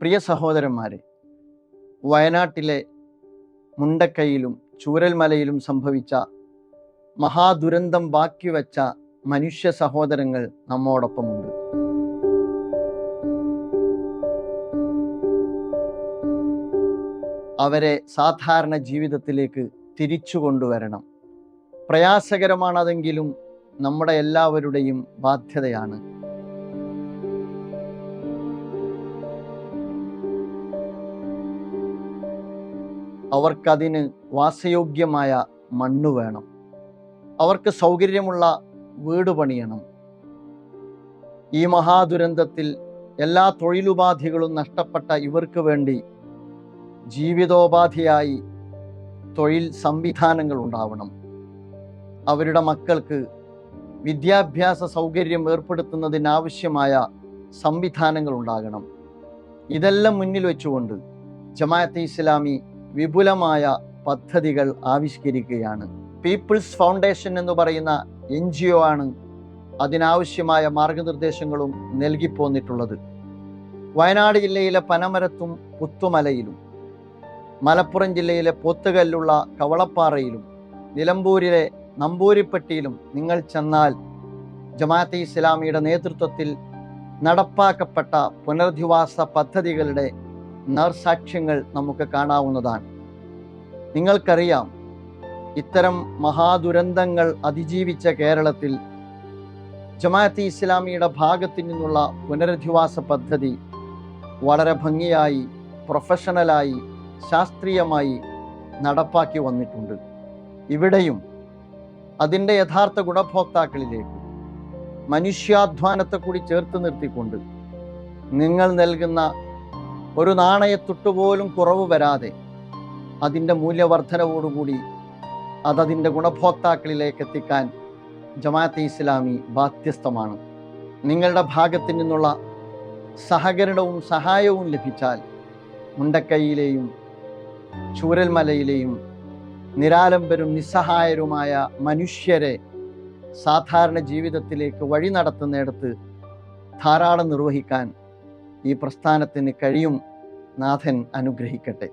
പ്രിയ സഹോദരന്മാരെ വയനാട്ടിലെ മുണ്ടക്കൈയിലും ചൂരൽമലയിലും സംഭവിച്ച മഹാദുരന്തം ബാക്കി വച്ച മനുഷ്യ സഹോദരങ്ങൾ നമ്മോടൊപ്പമുണ്ട്. അവരെ സാധാരണ ജീവിതത്തിലേക്ക് തിരിച്ചു കൊണ്ടുവരണം. പ്രയാസകരമാണതെങ്കിലും നമ്മുടെ എല്ലാവരുടെയും ബാധ്യതയാണ്. അവർക്കതിന് വാസയോഗ്യമായ മണ്ണ് വേണം. അവർക്ക് സൗകര്യമുള്ള വീട് പണിയണം. ഈ മഹാദുരന്തത്തിൽ എല്ലാ തൊഴിലുപാധികളും നഷ്ടപ്പെട്ട ഇവർക്ക് വേണ്ടി ജീവിതോപാധിയായി തൊഴിൽ സംവിധാനങ്ങൾ ഉണ്ടാവണം. അവരുടെ മക്കൾക്ക് വിദ്യാഭ്യാസ സൗകര്യം ഏർപ്പെടുത്തുന്നതിനാവശ്യമായ സംവിധാനങ്ങൾ ഉണ്ടാകണം. ഇതെല്ലാം മുന്നിൽ വെച്ചുകൊണ്ട് ജമാഅത്തെ ഇസ്ലാമി വിപുലമായ പദ്ധതികൾ ആവിഷ്കരിക്കുകയാണ്. പീപ്പിൾസ് ഫൗണ്ടേഷൻ എന്ന് പറയുന്ന എൻ ജി ഒ ആണ് അതിനാവശ്യമായ മാർഗനിർദ്ദേശങ്ങളും നൽകിപ്പോന്നിട്ടുള്ളത്. വയനാട് ജില്ലയിലെ പനമരത്തും പുത്തുമലയിലും മലപ്പുറം ജില്ലയിലെ പോത്തുകല്ലുള്ള കവളപ്പാറയിലും നിലമ്പൂരിലെ നമ്പൂരിപ്പെട്ടിയിലും നിങ്ങൾ ചെന്നാൽ ജമാഅത്തെ ഇസ്ലാമിയുടെ നേതൃത്വത്തിൽ നടപ്പാക്കപ്പെട്ട പുനരധിവാസ പദ്ധതികളുടെ നേർസാക്ഷ്യങ്ങൾ നമുക്ക് കാണാവുന്നതാണ്. നിങ്ങൾക്കറിയാം ഇത്തരം മഹാദുരന്തങ്ങൾ അതിജീവിച്ച കേരളത്തിൽ ജമാഅത്തെ ഇസ്ലാമിയുടെ ഭാഗത്തു നിന്നുള്ള പുനരധിവാസ പദ്ധതി വളരെ ഭംഗിയായി പ്രൊഫഷണലായി ശാസ്ത്രീയമായി നടപ്പാക്കി വന്നിട്ടുണ്ട്. ഇവിടെയും അതിന്റെ യഥാർത്ഥ ഗുണഭോക്താക്കളിലേക്ക് മനുഷ്യാധ്വാനത്തെ കൂടി ചേർത്ത് നിർത്തിക്കൊണ്ട് നിങ്ങൾ നൽകുന്ന ഒരു നാണയത്തുട്ടുപോലും കുറവ് വരാതെ അതിന്റെ മൂല്യവർധനവോടുകൂടി അതതിന്റെ ഗുണഭോക്താക്കളിലേക്ക് എത്തിക്കാൻ ജമാഅത്തെ ഇസ്ലാമി ബാധ്യസ്ഥമാണ്. നിങ്ങളുടെ ഭാഗത്തു നിന്നുള്ള സഹകരണവും സഹായവും ലഭിച്ചാൽ മുണ്ടക്കൈയിലെയും ചൂരൽമലയിലെയും നിരാലംബരും നിസ്സഹായരുമായ മനുഷ്യരെ സാധാരണ ജീവിതത്തിലേക്ക് വഴി നടത്തുന്നിടത്ത് ധാരാളം നിർവഹിക്കാൻ ഈ പ്രസ്ഥാനത്തിന് കഴിയും. നാഥൻ അനുഗ്രഹിക്കട്ടെ.